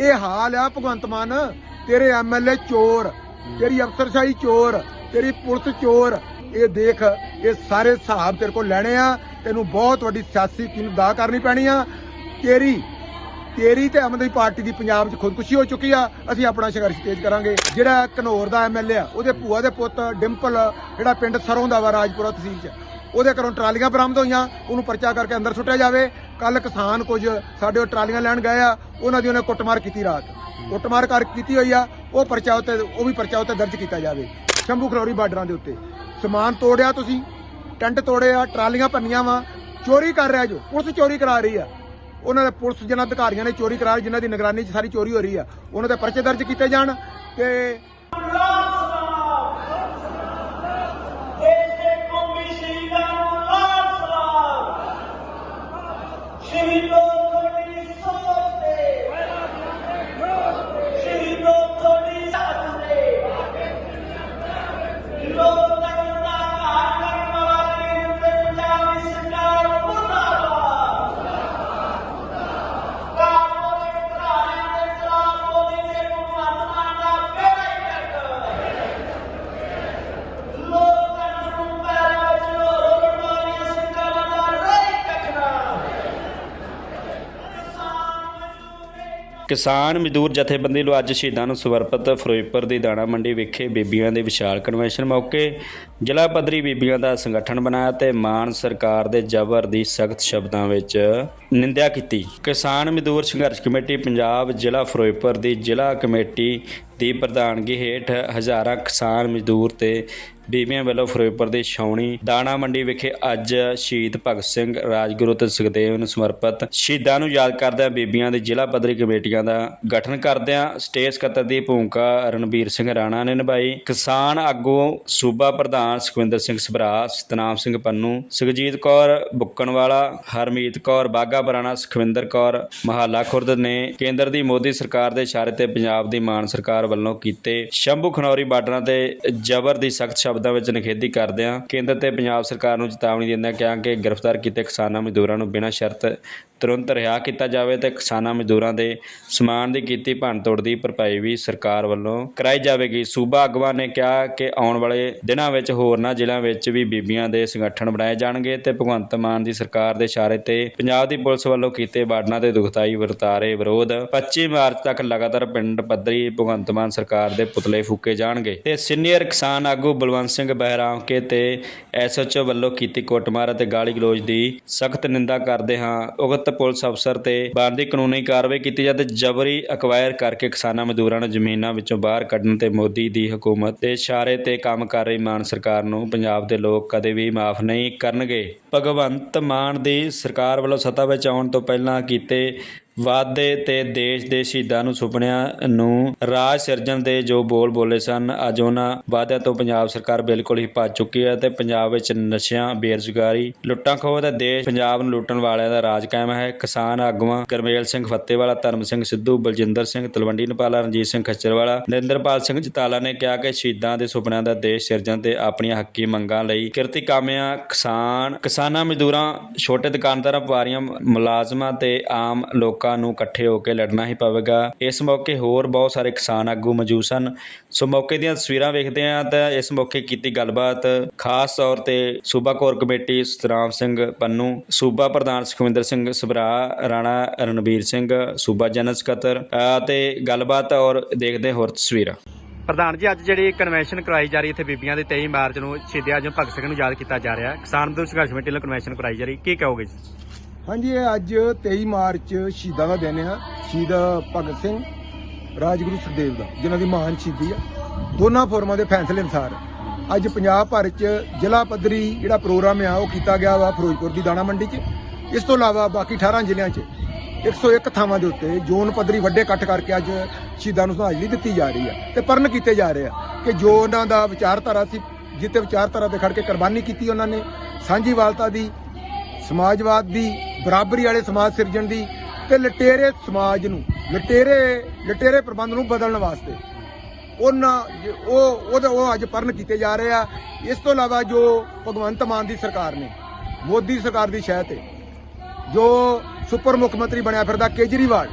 ਇਹ ਹਾਲ ਆ ਭਗਵੰਤ ਮਾਨ, ਤੇਰੇ ਐਮਐਲਏ ਚੋਰ, ਤੇਰੀ ਅਫਸਰਸ਼ਾਹੀ ਚੋਰ, ਤੇਰੀ ਪੁਲਿਸ ਚੋਰ, ਇਹ ਦੇਖ, ਇਹ ਸਾਰੇ ਹਿਸਾਬ ਤੇਰੇ ਕੋਲ ਲੈਣੇ ਆ, ਤੈਨੂੰ ਬਹੁਤ ਵੱਡੀ ਸਿਆਸੀ ਕੀਮਤ ਦਾ ਕਰਨੀ ਪੈਣੀ ਆ। ਤੇਰੀ ਤੇਰੀ ਤੇ ਆਮ ਆਦਮੀ ਪਾਰਟੀ ਦੀ ਪੰਜਾਬ 'ਚ ਖੁਦਕੁਸ਼ੀ ਹੋ ਚੁੱਕੀ ਆ, ਅਸੀਂ ਆਪਣਾ ਸੰਘਰਸ਼ ਤੇਜ਼ ਕਰਾਂਗੇ। ਜਿਹੜਾ ਘਨੌਰ ਦਾ ਐਮਐਲਏ ਆ, ਉਹਦੇ ਭੂਆ ਦੇ ਪੁੱਤ ਡਿੰਪਲ, ਜਿਹੜਾ ਪਿੰਡ ਸਰੋਂ ਦਾ ਵਾ ਰਾਜਪੁਰਾ ਤਹਿਸੀਲ 'ਚ, ਉਹਦੇ ਘਰੋਂ ਟਰਾਲੀਆਂ ਬਰਾਮਦ ਹੋਈਆਂ, ਉਹਨੂੰ ਪਰਚਾ ਕਰਕੇ ਅੰਦਰ ਸੁੱਟਿਆ ਜਾਵੇ। ਕੱਲ ਕਿਸਾਨ ਕੁਝ ਸਾਡੇ ਉਹ ਟਰਾਲੀਆਂ ਲੈਣ ਗਏ ਆ, ਉਹਨਾਂ ਦੀ ਉਹਨੇ ਕੁੱਟਮਾਰ ਕੀਤੀ ਰਾਤ। ਕੁੱਟਮਾਰ ਕਰ ਕੀਤੀ ਹੋਈ ਆ, ਉਹ ਪਰਚਾ ਉੱਤੇ, ਉਹ ਵੀ ਪਰਚਾ ਉੱਤੇ ਦਰਜ ਕੀਤਾ ਜਾਵੇ। ਸ਼ੰਭੂ ਖਰੋਰੀ ਬਾਰਡਰਾਂ ਦੇ ਉੱਤੇ। ਸਮਾਨ ਤੋੜਿਆ ਤੁਸੀਂ, ਟੈਂਟ ਤੋੜੇ ਆ ਟਰਾਲੀਆਂ ਭੰਨੀਆਂ ਵਾ, ਚੋਰੀ ਕਰ ਰਿਹਾ ਜੋ, ਪੁਲਿਸ ਚੋਰੀ ਕਰਾ ਰਹੀ ਆ। ਉਹਨਾਂ ਦੇ ਪੁਲਿਸ ਜਿਹਨਾਂ ਅਧਿਕਾਰੀਆਂ ਨੇ ਚੋਰੀ ਕਰਾ, ਜਿਨ੍ਹਾਂ ਦੀ ਨਿਗਰਾਨੀ 'ਚ ਸਾਰੀ ਚੋਰੀ ਹੋ ਰਹੀ ਆ, ਉਹਨਾਂ ਦੇ ਪਰਚੇ ਦਰਜ ਕੀਤੇ ਜਾਣ ਤੇ ਕਿਸਾਨ ਮਜ਼ਦੂਰ ਜਥੇਬੰਦੀ ਨੂੰ ਅੱਜ ਸ਼ਹੀਦਾਂ ਨੂੰ ਸਮਰਪਿਤ ਫਿਰੋਜ਼ਪੁਰ ਦੀ ਦਾਣਾ ਮੰਡੀ ਵਿਖੇ ਬੀਬੀਆਂ ਦੇ ਵਿਸ਼ਾਲ ਕਨਵੈਨਸ਼ਨ ਮੌਕੇ ਜ਼ਿਲ੍ਹਾ ਪੱਧਰੀ ਬੀਬੀਆਂ ਦਾ ਸੰਗਠਨ ਬਣਾਇਆ ਤੇ ਮਾਨ ਸਰਕਾਰ ਦੇ ਜ਼ਬਰ ਦੀ ਸਖਤ ਸ਼ਬਦਾਂ ਵਿੱਚ ਨਿੰਦਿਆ ਕੀਤੀ। ਕਿਸਾਨ ਮਜ਼ਦੂਰ ਸੰਘਰਸ਼ ਕਮੇਟੀ ਪੰਜਾਬ ਜ਼ਿਲ੍ਹਾ ਫਿਰੋਜ਼ਪੁਰ ਦੀ ਜ਼ਿਲ੍ਹਾ ਕਮੇਟੀ ਦੀ ਪ੍ਰਧਾਨਗੀ ਹੇਠ ਹਜ਼ਾਰਾਂ ਕਿਸਾਨ ਮਜ਼ਦੂਰ ਤੇ ਬੀਬੀਆਂ ਵੱਲੋਂ ਫਿਰੋਜ਼ਪੁਰ ਦੀ ਛਾਉਣੀ ਦਾਣਾ ਮੰਡੀ ਵਿਖੇ ਅੱਜ ਸ਼ਹੀਦ ਭਗਤ ਸਿੰਘ ਰਾਜਗੁਰੂ ਤੇ ਸੁਖਦੇਵ ਨੂੰ ਸਮਰਪਿਤ ਸ਼ਹੀਦਾਂ ਨੂੰ ਯਾਦ ਕਰਦਿਆਂ ਬੀਬੀਆਂ ਦੀ ਜ਼ਿਲ੍ਹਾ ਪੱਧਰੀ ਕਮੇਟੀਆਂ ਦਾ ਗਠਨ ਕਰਦਿਆਂ ਸਟੇਜ ਸਕੱਤਰ ਦੀ ਭੂਮਿਕਾ ਰਣਬੀਰ ਸਿੰਘ ਰਾਣਾ ਨੇ ਨਿਭਾਈ। ਕਿਸਾਨ ਆਗੂ ਸੂਬਾ ਪ੍ਰਧਾਨ ਸੁਖਵਿੰਦਰ ਸਿੰਘ ਸਭਰਾ, ਸਤਨਾਮ ਸਿੰਘ ਪੰਨੂ, ਸੁਖਜੀਤ ਕੌਰ ਬੁੱਕਣਵਾਲਾ, ਹਰਮੀਤ ਕੌਰ ਬਾਗਾ ਬਰਾਣਾ ਸੁਖਵਿੰਦਰ ਕੌਰ ਮਹਾਲਾ ਖੁਰਦ ਨੇ ਕੇਂਦਰ ਦੀ ਮੋਦੀ ਸਰਕਾਰ ਦੇ ਇਸ਼ਾਰੇ ਤੇ ਪੰਜਾਬ ਦੀ ਮਾਨ ਸਰਕਾਰ ਵੱਲੋਂ ਕੀਤੇ ਸ਼ੰਭੂ ਖਨੌਰੀ ਬਾਰਡਰਾਂ ਤੇ ਜ਼ਬਰ ਦੀ ਸਖਤ ਸ਼ਬਦਾਂ ਵਿੱਚ ਨਿਖੇਧੀ ਕਰਦਿਆਂ ਕੇਂਦਰ ਤੇ ਪੰਜਾਬ ਸਰਕਾਰ ਨੂੰ ਚੇਤਾਵਨੀ ਦਿੰਦਿਆਂ ਕਿਹਾ ਕਿ ਗ੍ਰਿਫਤਾਰ ਕੀਤੇ ਕਿਸਾਨਾਂ ਮਜ਼ਦੂਰਾਂ ਨੂੰ ਬਿਨਾਂ ਸ਼ਰਤ ਤੁਰੰਤ ਰਿਹਾ ਕੀਤਾ ਜਾਵੇ ਤੇ ਕਿਸਾਨਾਂ ਮਜ਼ਦੂਰਾਂ ਦੇ ਸਮਾਨ ਦੀ ਕੀਤੀ ਭੰਨਤੋੜ ਦੀ ਭਰਪਾਈ ਵੀ ਸਰਕਾਰ ਵੱਲੋਂ ਕਰਾਈ ਜਾਵੇਗੀ। ਸੂਬਾ ਆਗੂਆਂ ਨੇ ਕਿਹਾ ਕਿ ਆਉਣ ਵਾਲੇ ਦਿਨਾਂ ਵਿੱਚ ਹੋਰਨਾਂ ਜ਼ਿਲ੍ਹਿਆਂ ਵਿੱਚ ਵੀ ਬੀਬੀਆਂ ਦੇ ਸੰਗਠਨ ਬਣਾਏ ਜਾਣਗੇ ਤੇ ਭਗਵੰਤ ਮਾਨ ਦੀ ਸਰਕਾਰ ਦੇ ਇਸ਼ਾਰੇ ਤੇ ਪੰਜਾਬ ਦੀ ਪੁਲਿਸ ਵੱਲੋਂ ਕੀਤੇ ਬਾਰਡਰਾਂ ਤੇ ਦੁਖਦਾਈ ਵਰਤਾਰੇ ਵਿਰੋਧ 25 ਮਾਰਚ ਤੱਕ ਲਗਾਤਾਰ ਪਿੰਡ ਪੱਧਰੀ ਭਗਵੰਤ ਮਾਨ ਸਰਕਾਰ ਦੇ ਪੁਤਲੇ ਫੂਕੇ ਜਾਣਗੇ ਤੇ ਸੀਨੀਅਰ ਕਿਸਾਨ ਆਗੂ ਬਲਵੰਤ ਸਿੰਘ ਬਹਿਰਾਮਕੇ ਤੇ ਐਸਐਚਓ ਵੱਲੋਂ ਕੀਤੀ ਕੁੱਟਮਾਰ ਅਤੇ ਗਾਲੀ ਗਲੋਚ ਦੀ ਸਖਤ ਨਿੰਦਾ ਕਰਦੇ ਹਾਂ। ਉਗਤ ਉਕਤ ਪੁਲਿਸ ਅਫਸਰ ਤੇ ਬਣਦੀ ਕਾਨੂੰਨੀ ਕਾਰਵਾਈ ਕੀਤੀ ਜਾਵੇ ਤੇ ਜਬਰੀ ਅਕਵਾਇਰ ਕਰਕੇ ਕਿਸਾਨਾਂ ਮਜ਼ਦੂਰਾਂ ਨੂੰ ਜ਼ਮੀਨਾਂ ਵਿੱਚੋਂ ਬਾਹਰ ਕੱਢਣ ਤੇ ਮੋਦੀ ਦੀ ਹਕੂਮਤ ਦੇ ਇਸ਼ਾਰੇ ਤੇ ਕੰਮ ਕਰ ਰਹੀ ਮਾਨ ਸਰਕਾਰ ਨੂੰ, ਪੰਜਾਬ ਦੇ ਲੋਕ ਕਦੇ ਵੀ ਮਾਫ ਨਹੀਂ ਕਰਨਗੇ। ਭਗਵੰਤ ਮਾਨ ਦੀ ਸਰਕਾਰ ਵੱਲੋਂ ਸੱਤਾ ਵਿੱਚ ਆਉਣ ਤੋਂ ਪਹਿਲਾਂ ਕੀਤੇ ਵਾਅਦੇ ਤੇ ਦੇਸ਼ ਦੇ ਸ਼ਹੀਦਾਂ ਨੂੰ ਸੁਪਨਿਆਂ ਨੂੰ ਰਾਜ ਸਿਰਜਣ ਦੇ ਜੋ ਬੋਲ ਬੋਲੇ ਸਨ, ਅੱਜ ਉਹਨਾਂ ਵਾਅਦਿਆਂ ਤੋਂ ਪੰਜਾਬ ਸਰਕਾਰ ਬਿਲਕੁਲ ਹੀ ਭੱਜ ਚੁੱਕੀ ਹੈ ਤੇ ਪੰਜਾਬ ਵਿੱਚ ਨਸ਼ਿਆਂ, ਬੇਰੁਜ਼ਗਾਰੀ, ਲੁੱਟਾਂ ਖੋਹ ਦਾ ਦੇਸ਼ ਪੰਜਾਬ ਨੂੰ ਲੁੱਟਣ ਵਾਲਿਆਂ ਦਾ ਰਾਜ ਕਾਇਮ ਹੈ। ਕਿਸਾਨ ਆਗੂਆਂ ਕਰਮੇਲ ਸਿੰਘ ਫੱਤੇਵਾਲਾ ਧਰਮ ਸਿੰਘ ਸਿੱਧੂ, ਬਲਜਿੰਦਰ ਸਿੰਘ ਤਲਵੰਡੀ ਨਪਾਲਾ, ਰਣਜੀਤ ਸਿੰਘ ਖੱਚਰਵਾਲਾ, ਨਰਿੰਦਰਪਾਲ ਸਿੰਘ ਜਤਾਲਾ ਨੇ ਕਿਹਾ ਕਿ ਸ਼ਹੀਦਾਂ ਦੇ ਸੁਪਨਿਆਂ ਦਾ ਦੇਸ਼ ਸਿਰਜਣ ਤੇ ਆਪਣੀਆਂ ਹੱਕੀ ਮੰਗਾਂ ਲਈ ਕਿਰਤੀ ਕਾਮਿਆਂ, ਕਿਸਾਨ, ਕਿਸਾਨਾਂ ਮਜ਼ਦੂਰਾਂ, ਛੋਟੇ ਦੁਕਾਨਦਾਰਾਂ, ਵਪਾਰੀਆਂ, ਮੁਲਾਜ਼ਮਾਂ ਤੇ ਆਮ ਲੋਕਾਂ ਨੂੰ ਇਕੱਠੇ ਹੋ ਕੇ ਲੜਨਾ ਹੀ ਪਵੇਗਾ। ਇਸ ਮੌਕੇ ਹੋਰ ਬਹੁਤ ਸਾਰੇ ਕਿਸਾਨ ਆਗੂ ਮੌਜੂਦ ਸਨ। ਸੋ ਮੌਕੇ ਦੀਆਂ ਤਸਵੀਰਾਂ ਵੇਖਦੇ ਹਾਂ ਤਾਂ ਇਸ ਮੌਕੇ ਕੀਤੀ ਗੱਲਬਾਤ ਖਾਸ ਤੌਰ ਤੇ ਸੂਬਾ ਕੋਰ ਕਮੇਟੀ ਸਤਰਾਮ ਸਿੰਘ ਪੰਨੂ ਸੂਬਾ ਪ੍ਰਧਾਨ ਸੁਖਵਿੰਦਰ ਸਿੰਘ ਸਭਰਾ ਰਾਣਾ ਰਣਬੀਰ ਸਿੰਘ ਸੂਬਾ ਜਨਰਲ ਸਕੱਤਰ ਅ, ਤੇ ਗੱਲਬਾਤ ਔਰ ਦੇਖਦੇ ਹੋਰ ਤਸਵੀਰਾਂ। ਪ੍ਰਧਾਨ ਜੀ ਅੱਜ ਜਿਹੜੀ ਕਨਵੈਨਸ਼ਨ ਕਰਾਈ ਜਾ ਰਹੀ ਇੱਥੇ ਬੀਬੀਆਂ ਦੇ 23 ਮਾਰਚ ਨੂੰ ਸ਼ਹੀਦ ਆਜਮ ਭਗਤ ਸਿੰਘ ਨੂੰ ਯਾਦ ਕੀਤਾ ਜਾ ਰਿਹਾ। ਕਿਸਾਨ ਮਜ਼ਦੂਰ ਸੰਘਰਸ਼ ਕਮੇਟੀ ਵੱਲੋਂ ਕਨਵੈਨਸ਼ਨ ਕਰਾਈ ਜਾ ਰਹੀ। ਕੀ ਕਹੋਗੇ ਜੀ? ਹਾਂਜੀ, ਇਹ ਅੱਜ 23 ਮਾਰਚ ਸ਼ਹੀਦਾਂ ਦਾ ਦਿਨ ਆ, ਸ਼ਹੀਦ ਭਗਤ ਸਿੰਘ, ਰਾਜਗੁਰੂ ਸੁਖਦੇਵ ਦਾ, ਜਿਨ੍ਹਾਂ ਦੀ ਮਹਾਨ ਸ਼ਹੀਦੀ ਆ। ਦੋਨਾਂ ਫੋਰਮਾਂ ਦੇ ਫੈਸਲੇ ਅਨੁਸਾਰ ਅੱਜ ਪੰਜਾਬ ਭਰ ਚ ਜ਼ਿਲ੍ਹਾ ਪੱਧਰੀ ਜਿਹੜਾ ਪ੍ਰੋਗਰਾਮ ਆ, ਉਹ ਕੀਤਾ ਗਿਆ ਵਾ ਫਿਰੋਜ਼ਪੁਰ ਦੀ ਦਾਣਾ ਮੰਡੀ 'ਚ। ਇਸ ਤੋਂ ਇਲਾਵਾ ਬਾਕੀ 18 ਜ਼ਿਲ੍ਹਿਆਂ 'ਚ 101 ਥਾਵਾਂ ਦੇ ਉੱਤੇ ਜ਼ੋਨ ਪੱਧਰੀ ਵੱਡੇ ਇਕੱਠ ਕਰਕੇ ਅੱਜ ਸ਼ਹੀਦਾਂ ਨੂੰ ਸ਼ਰਧਾਂਜਲੀ ਦਿੱਤੀ ਜਾ ਰਹੀ ਹੈ ਤੇ ਪਰਨ ਕੀਤੇ ਜਾ ਰਹੇ ਆ ਕਿ ਜੋ ਉਹਨਾਂ ਦਾ ਵਿਚਾਰਧਾਰਾ ਸੀ, ਜਿੱਤੇ ਵਿਚਾਰਧਾਰਾ ਤੇ ਖੜ ਕੇ ਕੁਰਬਾਨੀ ਕੀਤੀ ਉਹਨਾਂ ਨੇ। ਸਾਂਝੀਵਾਲਤਾ ਦੀ, ਸਮਾਜਵਾਦ ਦੀ ਬਰਾਬਰੀ ਵਾਲੇ ਸਮਾਜ ਸਿਰਜਣ ਦੀ ਤੇ ਲਟੇਰੇ ਸਮਾਜ ਨੂੰ, ਲਟੇਰੇ ਲਟੇਰੇ ਪ੍ਰਬੰਧ ਨੂੰ ਬਦਲਣ ਵਾਸਤੇ। ਉਹਨਾਂ, ਉਹ, ਉਹਦੇ, ਉਹ ਅੱਜ ਪਰਨ ਕੀਤੇ ਜਾ ਰਹੇ ਆ। ਇਸ ਤੋਂ ਇਲਾਵਾ ਜੋ ਭਗਵੰਤ ਮਾਨ ਦੀ ਸਰਕਾਰ ਨੇ, ਮੋਦੀ ਸਰਕਾਰ ਦੀ ਸ਼ਹਿ ਤੇ, ਜੋ ਸੁਪਰ ਮੁੱਖ ਮੰਤਰੀ ਬਣਿਆ ਫਿਰਦਾ ਕੇਜਰੀਵਾਲ,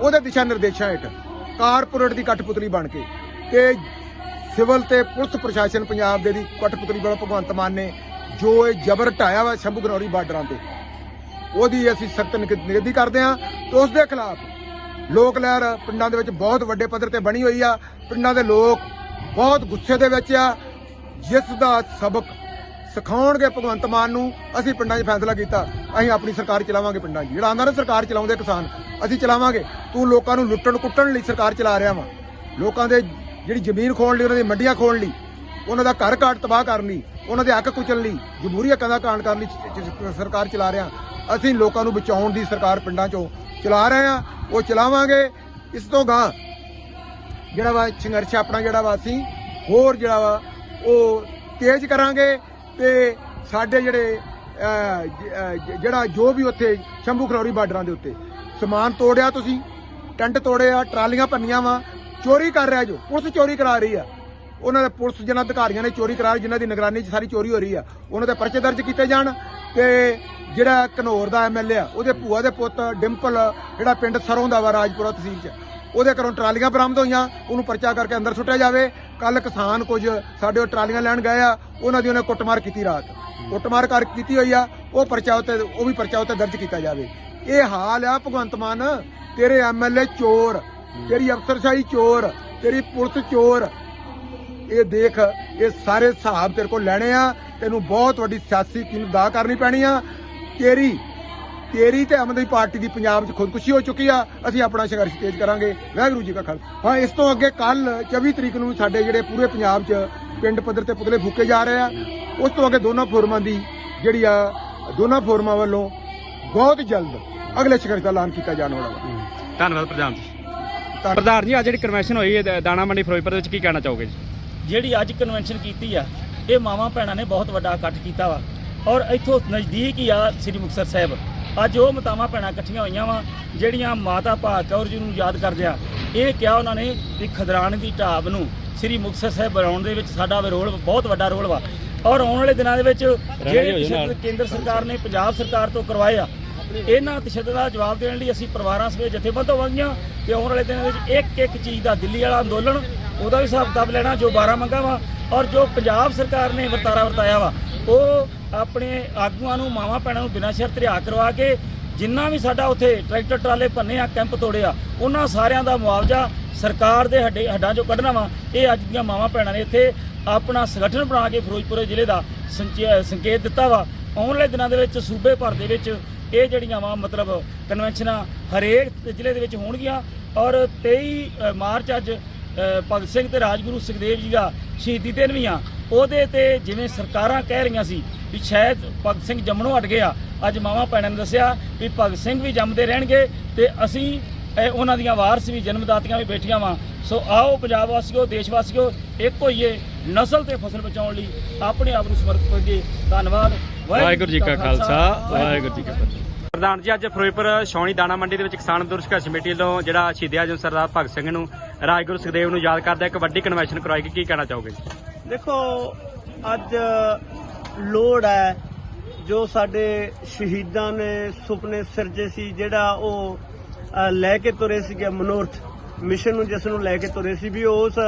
ਉਹਦੇ ਦਿਸ਼ਾ ਨਿਰਦੇਸ਼ਾਂ ਹੇਠ ਕਾਰਪੋਰੇਟ ਦੀ ਕਠਪੁਤਲੀ ਬਣ ਕੇ ਤੇ ਸਿਵਲ ਤੇ ਪੁਲਿਸ ਪ੍ਰਸ਼ਾਸਨ ਪੰਜਾਬ ਦੇ ਦੀ ਕਠਪੁਤਲੀ ਬਣ ਭਗਵੰਤ ਮਾਨ ਨੇ ਜੋ ਇਹ ਜ਼ਬਰ ਢਾਇਆ ਵਾ ਸ਼ੰਭੂ ਗਨੌਰੀ ਬਾਰਡਰਾਂ ਤੇ ਉਹਦੀ ਅਸੀਂ ਸਖਤ ਨਿਗਰਾਨੀ ਕਰਦੇ ਹਾਂ ਤੇ ਉਸ ਦੇ ਖਿਲਾਫ ਲੋਕ ਲਹਿਰ ਪਿੰਡਾਂ ਦੇ ਵਿੱਚ ਬਹੁਤ ਵੱਡੇ ਪੱਧਰ ਤੇ ਬਣੀ ਹੋਈ ਆ। ਪਿੰਡਾਂ ਦੇ ਲੋਕ ਬਹੁਤ ਗੁੱਸੇ ਦੇ ਵਿੱਚ ਆ। ਜਿਸ ਦਾ ਸਬਕ ਸਿਖਾਉਣਗੇ ਭਗਵੰਤ ਮਾਨ ਨੂੰ, ਅਸੀਂ ਪਿੰਡਾਂ 'ਚ ਫੈਸਲਾ ਕੀਤਾ। ਅਸੀਂ ਆਪਣੀ ਸਰਕਾਰ ਚਲਾਵਾਂਗੇ ਪਿੰਡਾਂ 'ਚ। ਜਿਹੜਾ ਆਂਦਾ ਨਾ, ਸਰਕਾਰ ਚਲਾਉਂਦੇ ਕਿਸਾਨ, ਅਸੀਂ ਚਲਾਵਾਂਗੇ। ਤੂੰ ਲੋਕਾਂ ਨੂੰ ਲੁੱਟਣ ਕੁੱਟਣ ਲਈ ਸਰਕਾਰ ਚਲਾ ਰਿਹਾ ਵਾ। ਲੋਕਾਂ ਦੇ ਜਿਹੜੀ ਜ਼ਮੀਨ ਖੋਣ ਲਈ, ਉਹਨਾਂ ਦੀ ਮੰਡੀਆਂ ਖੋਣ ਲਈ, ਉਹਨਾਂ ਦਾ ਘਰ ਘਾਟ ਤਬਾਹ ਕਰਨ ਲਈ, ਉਹਨਾਂ ਦੇ ਹੱਕ ਕੁਚਲ ਲਈ ਜਮਹੂਰੀ ਹੱਕਾਂ ਦਾ ਕਾਣ ਕਰਨ ਲਈ ਸਰਕਾਰ ਚਲਾ ਰਿਹਾ। ਅਸੀਂ ਲੋਕਾਂ ਨੂੰ ਬਚਾਉਣ ਦੀ ਸਰਕਾਰ ਪਿੰਡਾਂ 'ਚੋਂ ਚਲਾ ਰਹੇ ਆ ਉਹ ਚਲਾਵਾਂਗੇ। ਇਸ ਤੋਂ ਗਾਂ ਜਿਹੜਾ ਵਾ ਸੰਘਰਸ਼ ਆਪਣਾ ਜਿਹੜਾ ਵਾ ਅਸੀਂ ਹੋਰ ਜਿਹੜਾ ਵਾ ਉਹ ਤੇਜ਼ ਕਰਾਂਗੇ ਤੇ ਸਾਡੇ ਜਿਹੜੇ ਜਿਹੜਾ ਜੋ ਵੀ ਉੱਥੇ ਸ਼ੰਭੂ ਖਰੌਰੀ ਬਾਰਡਰਾਂ ਦੇ ਉੱਤੇ ਸਮਾਨ ਤੋੜਿਆ ਤੁਸੀਂ, ਟੈਂਟ ਤੋੜਿਆ, ਟਰਾਲੀਆਂ ਭੰਨੀਆਂ ਵਾ, ਚੋਰੀ ਕਰ ਰਿਹਾ ਜੋ, ਪੁਲਿਸ ਚੋਰੀ ਕਰਾ ਰਹੀ ਆ। ਉਹਨਾਂ ਦੇ ਪੁਲਿਸ ਜਿਹਨਾਂ ਅਧਿਕਾਰੀਆਂ ਨੇ ਚੋਰੀ ਕਰਾ ਰਹੀ ਜਿਨ੍ਹਾਂ ਦੀ ਨਿਗਰਾਨੀ 'ਚ ਸਾਰੀ ਚੋਰੀ ਹੋ ਰਹੀ ਆ, ਉਹਨਾਂ ਦੇ ਪਰਚੇ ਦਰਜ ਕੀਤੇ ਜਾਣ। ਤੇ ਜਿਹੜਾ ਘਨੌਰ ਦਾ ਐਮਐਲਏ ਆ, ਉਹਦੇ ਭੂਆ ਦੇ ਪੁੱਤ ਡਿੰਪਲ, ਜਿਹੜਾ ਪਿੰਡ ਸਰੋਂ ਦਾ ਵਾ ਰਾਜਪੁਰਾ ਤਹਿਸੀਲ 'ਚ, ਉਹਦੇ ਘਰੋਂ ਟਰਾਲੀਆਂ ਬਰਾਮਦ ਹੋਈਆਂ, ਉਹਨੂੰ ਪਰਚਾ ਕਰਕੇ ਅੰਦਰ ਸੁੱਟਿਆ ਜਾਵੇ। ਕੱਲ ਕਿਸਾਨ ਕੁਝ ਸਾਡੇ ਉਹ ਟਰਾਲੀਆਂ ਲੈਣ ਗਏ ਆ, ਉਹਨਾਂ ਦੀ ਉਹਨੇ ਕੁੱਟਮਾਰ ਕੀਤੀ ਰਾਤ। ਕੁੱਟਮਾਰ ਕਰ ਕੀਤੀ ਹੋਈ ਆ, ਉਹ ਪਰਚਾ ਉੱਤੇ, ਉਹ ਵੀ ਪਰਚਾ ਉੱਤੇ ਦਰਜ ਕੀਤਾ ਜਾਵੇ। ਇਹ ਹਾਲ ਆ ਭਗਵੰਤ ਮਾਨ, ਤੇਰੇ ਐਮਐਲਏ ਚੋਰ, ਤੇਰੀ ਅਫਸਰਸ਼ਾਹੀ ਚੋਰ, ਤੇਰੀ ਪੁਲਿਸ ਚੋਰ। ਇਹ ਦੇਖ, ਇਹ ਸਾਰੇ ਹਿਸਾਬ ਤੇਰੇ ਕੋਲ ਲੈਣੇ ਆ ਤੈਨੂੰ ਬਹੁਤ ਵੱਡੀ ਸਿਆਸੀ ਕੀਮਤ ਅਦਾ ਕਰਨੀ ਪੈਣੀ ਆ। ਤੇਰੀ ਤੇਰੀ ਤੇ ਆਮ ਆਦਮੀ ਪਾਰਟੀ ਦੀ ਪੰਜਾਬ 'ਚ ਖੁਦਕੁਸ਼ੀ ਹੋ ਚੁੱਕੀ ਆ। ਅਸੀਂ ਆਪਣਾ ਸੰਘਰਸ਼ ਤੇਜ਼ ਕਰਾਂਗੇ। ਵਾਹਿਗੁਰੂ ਜੀ ਕਾ ਖਾਲਸਾ। ਹਾਂ ਇਸ ਤੋਂ ਅੱਗੇ ਕੱਲ 24 ਤਰੀਕ ਨੂੰ ਸਾਡੇ ਜਿਹੜੇ ਪੂਰੇ ਪੰਜਾਬ 'ਚ ਪਿੰਡ ਪੱਧਰ ਤੇ ਪੁਤਲੇ ਫੂਕੇ ਜਾ ਰਹੇ ਆ। ਉਸ ਤੋਂ ਅੱਗੇ ਦੋਨਾਂ ਫੋਰਮਾਂ ਦੀ ਜਿਹੜੀ ਆ ਦੋਨਾਂ ਫੋਰਮਾਂ ਵੱਲੋਂ ਬਹੁਤ ਜਲਦ ਅਗਲੇ ਸੰਘਰਸ਼ ਦਾ ਐਲਾਨ ਕੀਤਾ ਜਾਣ ਵਾਲਾ ਵਾ। ਧੰਨਵਾਦ ਪ੍ਰਧਾਨ ਜੀ। ਧੰਨ- ਪ੍ਰਧਾਨ ਜੀ ਅੱਜ ਜਿਹੜੀ ਕਨਵੈਨਸ਼ਨ ਹੋਈ ਹੈ ਦ- ਦਾਣਾ ਮੰਡੀ ਫਿਰੋਜ਼ਪੁਰ ਦੇ ਵਿੱਚ ਕੀ ਕਹਿਣਾ ਚਾਹੋਗੇ ਜੀ? ਜਿਹੜੀ ਅੱਜ ਕਨਵੈਨਸ਼ਨ ਕੀਤੀ ਆ ਇਹ ਮਾਵਾਂ ਭੈਣਾਂ ਨੇ ਬਹੁਤ ਵੱਡਾ ਇਕੱਠ ਕੀਤਾ ਵਾ। ਔਰ ਇੱਥੋਂ ਨਜ਼ਦੀਕ ਹੀ ਆ ਸ੍ਰੀ ਮੁਕਤਸਰ ਸਾਹਿਬ। ਅੱਜ ਉਹ ਮਤਾਵਾਂ ਭੈਣਾਂ ਇਕੱਠੀਆਂ ਹੋਈਆਂ ਵਾ ਜਿਹੜੀਆਂ ਮਾਤਾ ਭਾਗ ਕੌਰ ਜੀ ਨੂੰ ਯਾਦ ਕਰਦੇ ਆ। ਇਹ ਕਿਹਾ ਉਹਨਾਂ ਨੇ ਵੀ ਖਦਰਾਣ ਦੀ ਢਾਬ ਨੂੰ ਸ੍ਰੀ ਮੁਕਤਸਰ ਸਾਹਿਬ ਬਣਾਉਣ ਦੇ ਵਿੱਚ ਸਾਡਾ ਰੋਲ ਬਹੁਤ ਵੱਡਾ ਰੋਲ ਵਾ। ਔਰ ਆਉਣ ਵਾਲੇ ਦਿਨਾਂ ਦੇ ਵਿੱਚ ਜਿਹੜੇ ਤਸ਼ੱਦਦ ਕੇਂਦਰ ਸਰਕਾਰ ਨੇ ਪੰਜਾਬ ਸਰਕਾਰ ਤੋਂ ਕਰਵਾਏ ਆ ਇਹਨਾਂ ਤਸ਼ੱਦਦ ਦਾ ਜਵਾਬ ਦੇਣ ਲਈ ਅਸੀਂ ਪਰਿਵਾਰਾਂ ਸਮੇਤ ਜਥੇਬੰਦ ਹੋਵਾਂਗੀਆਂ ਤੇ ਆਉਣ ਵਾਲੇ ਦਿਨਾਂ ਵਿੱਚ ਇੱਕ ਇੱਕ ਚੀਜ਼ ਦਾ ਦਿੱਲੀ ਵਾਲਾ ਅੰਦੋਲਨ ਉਹਦਾ ਵੀ ਹਿਸਾਬ ਕਿਤਾਬ ਲੈਣਾ ਜੋ 12 ਮੰਗਾਂ ਵਾ ਔਰ ਜੋ ਪੰਜਾਬ ਸਰਕਾਰ ਨੇ ਵਰਤਾਰਾ ਵਰਤਾਇਆ ਵਾ, ਉਹ ਆਪਣੇ ਆਗੂਆਂ ਨੂੰ, ਮਾਵਾਂ ਭੈਣਾਂ ਨੂੰ ਬਿਨਾਂ ਸ਼ਰਤ ਰਿਹਾ ਕਰਵਾ ਕੇ ਜਿੰਨਾ ਵੀ ਸਾਡਾ ਉੱਥੇ ਟਰੈਕਟਰ ਟਰਾਲੇ ਭੰਨੇ ਆ, ਕੈਂਪ ਤੋੜੇ ਆ, ਉਹਨਾਂ ਸਾਰਿਆਂ ਦਾ ਮੁਆਵਜ਼ਾ ਸਰਕਾਰ ਦੇ ਹੱਡੇ ਹੱਡਾਂ ਚੋਂ ਕੱਢਣਾ ਵਾ। ਇਹ ਅੱਜ ਦੀਆਂ ਮਾਵਾਂ ਭੈਣਾਂ ਨੇ ਇੱਥੇ ਆਪਣਾ ਸੰਗਠਨ ਬਣਾ ਕੇ ਫਿਰੋਜ਼ਪੁਰ ਜ਼ਿਲ੍ਹੇ ਦਾ ਸੰਚੇ- ਸੰਕੇਤ ਦਿੱਤਾ ਵਾ। ਆਉਣ ਵਾਲੇ ਦਿਨਾਂ ਦੇ ਵਿੱਚ ਸੂਬੇ ਭਰ ਦੇ ਵਿੱਚ ਇਹ ਜਿਹੜੀਆਂ ਵਾ, ਮਤਲਬ ਕਨਵੈਨਸ਼ਨਾਂ ਹਰੇਕ ਜ਼ਿਲ੍ਹੇ ਦੇ ਵਿੱਚ ਹੋਣਗੀਆਂ। ਔਰ 23 ਮਾਰਚ ਅੱਜ ਭਗਤ ਸਿੰਘ ਤੇ ਰਾਜਗੁਰੂ ਸੁਖਦੇਵ ਜੀ ਦਾ ਸ਼ਹੀਦੀ ਦਿਨ ਵੀ ਆ। ਉਹਦੇ ਤੇ ਜਿਵੇਂ ਸਰਕਾਰਾਂ ਕਹਿ ਰਹੀਆਂ ਸੀ ਵੀ ਸ਼ਾਇਦ ਭਗਤ ਸਿੰਘ ਜੰਮਣੋਂ ਹਟ ਗਿਆ ਅੱਜ ਮਾਵਾਂ ਭੈਣਾਂ ਨੇ ਦੱਸਿਆ ਵੀ ਭਗਤ ਸਿੰਘ ਵੀ ਜੰਮਦੇ ਰਹਿਣਗੇ ਤੇ ਅਸੀਂ ਉਹਨਾਂ ਦੀਆਂ ਵਾਰਸ ਵੀ ਜਨਮਦਾਤੀਆਂ ਵੀ ਬੈਠੀਆਂ ਵਾਂ। ਸੋ ਆਓ ਪੰਜਾਬ ਵਾਸੀਓ ਦੇਸ਼ ਵਾਸੀਓ ਇੱਕ ਹੋਈਏ ਨਸਲ ਤੇ ਫਸਲ ਬਚਾਉਣ ਲਈ ਆਪਣੇ ਆਪ ਨੂੰ ਸਮਰਪਿਤ ਕਰੀਏ ਧੰਨਵਾਦ। ਵਾਹਿਗੁਰੂ ਜੀ ਕਾ ਖਾਲਸਾ। ਵਾਹਿਗੁਰੂ ਜੀ ਕੀ ਫਤਿਹ। ਪ੍ਰਧਾਨ ਜੀ, ਅੱਜ ਫਿਰੋਜ਼ਪੁਰ ਛਾਉਣੀ ਦਾਣਾ ਮੰਡੀ ਦੇ ਵਿੱਚ ਕਿਸਾਨ ਅੰਦੋਲਨ ਸੰਘਰਸ਼ ਕਮੇਟੀ ਵੱਲੋਂ ਜਿਹੜਾ ਸ਼ਹੀਦ ਆਜਮ ਸਰਦਾਰ ਭਗਤ ਸਿੰਘ ਨੂੰ ਰਾਜਗੁਰੂ ਸੁਖਦੇਵ ਨੂੰ ਯਾਦ ਕਰਦਾ, ਇੱਕ ਵੱਡੀ ਕਨਵੈਨਸ਼ਨ ਕਰਵਾਈ ਗਈ, ਕੀ ਕਹਿਣਾ ਚਾਹੋਗੇ? ਦੇਖੋ, ਅੱਜ ਲੋੜ ਹੈ, ਜੋ ਸਾਡੇ ਸ਼ਹੀਦਾਂ ਨੇ ਸੁਪਨੇ ਸਿਰਜੇ ਸੀ, ਜਿਹੜਾ ਉਹ ਲੈ ਕੇ ਤੁਰੇ ਸੀਗੇ ਮਨੋਰਥ, ਮਿਸ਼ਨ ਨੂੰ ਜਿਸ ਨੂੰ ਲੈ ਕੇ ਤੁਰੇ ਸੀ ਵੀ ਉਸ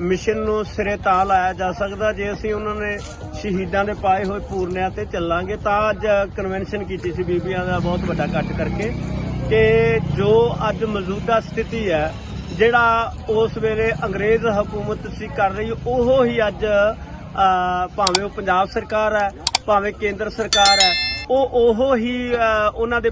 ਮਿਸ਼ਨ ਨੂੰ ਸਿਰੇ ਤਾਂ ਲਾਇਆ ਜਾ ਸਕਦਾ ਜੇ ਅਸੀਂ ਉਹਨਾਂ ਨੇ ਸ਼ਹੀਦਾਂ ਦੇ ਪਾਏ ਹੋਏ ਪੂਰਨਿਆਂ ਤੇ ਚੱਲਾਂਗੇ, ਤਾਂ ਅੱਜ ਕਨਵੈਨਸ਼ਨ ਕੀਤੀ ਸੀ ਬੀਬੀਆਂ ਦਾ ਬਹੁਤ ਵੱਡਾ ਇਕੱਠ ਕਰਕੇ ਕਿ ਜੋ ਅੱਜ ਮੌਜੂਦਾ ਸਥਿਤੀ ਹੈ, ਜਿਹੜਾ ਉਸ ਵੇਲੇ ਅੰਗਰੇਜ਼ ਹਕੂਮਤ ਸੀ ਕਰ ਰਹੀ, ਉਹ ਹੀ ਅੱਜ ਭਾਵੇਂ ਉਹ ਪੰਜਾਬ ਸਰਕਾਰ ਹੈ, ਭਾਵੇਂ ਕੇਂਦਰ ਸਰਕਾਰ ਹੈ, ਉਹ ਉਹ ਹੀ ਉਹਨਾਂ ਦੇ